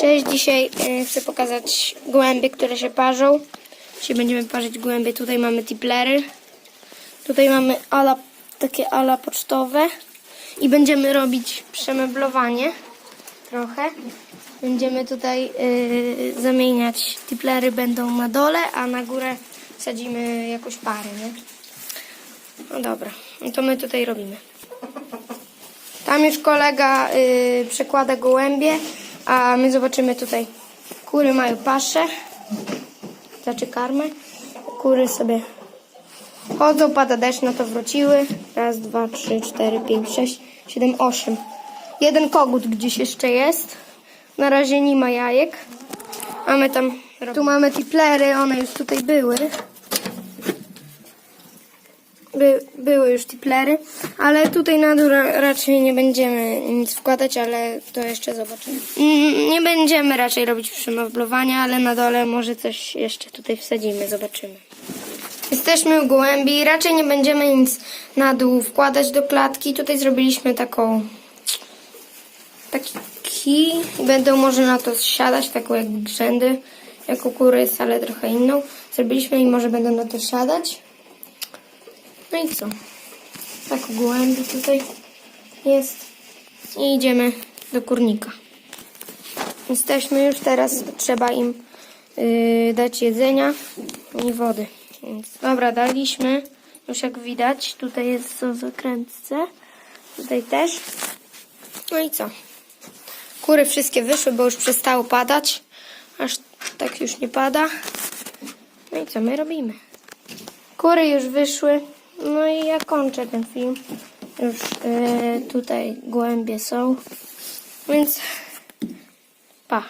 Cześć, dzisiaj e, chcę pokazać gołębie, które się parzą. Dzisiaj będziemy parzyć gołębie. Tutaj mamy tiplery. Tutaj mamy ala, takie ala pocztowe. I będziemy robić przemeblowanie trochę. Będziemy tutaj e, zamieniać. Tiplery będą na dole, a na górę sadzimy jakąś parę, nie? No dobra, no to my tutaj robimy. Tam już kolega y, przekłada gołębie, a my zobaczymy tutaj. Kury mają paszę, znaczy karmę. Kury sobie chodzą, pada deszcz, no to wróciły. Raz, dwa, trzy, cztery, pięć, sześć, siedem, osiem. Jeden kogut gdzieś jeszcze jest. Na razie nie ma jajek. A my tam... Tu mamy tiplery, one już tutaj były. By, były już tiplery, ale tutaj na dół ra- raczej nie będziemy nic wkładać, ale to jeszcze zobaczymy. Mm, Nie będziemy raczej robić przemeblowania, ale na dole może coś jeszcze tutaj wsadzimy, zobaczymy. Jesteśmy u gołębi, raczej nie będziemy nic na dół wkładać do klatki. Tutaj zrobiliśmy taką taki kij będą może na to siadać, taką jak grzędy, jak u kurys, ale trochę inną. Zrobiliśmy i może będą na to siadać. No i co? Tak gołębi tutaj jest. I idziemy do kurnika. Jesteśmy już teraz, trzeba im yy, dać jedzenia i wody. Więc, dobra, daliśmy. Już jak widać, tutaj jest są zakrętce. Tutaj też. No i co? Kury wszystkie wyszły, bo już przestało padać. Aż tak już nie pada. No i co my robimy? Kury już wyszły. No i ja kończę ten film. Już e, tutaj gołębie są. Więc pa.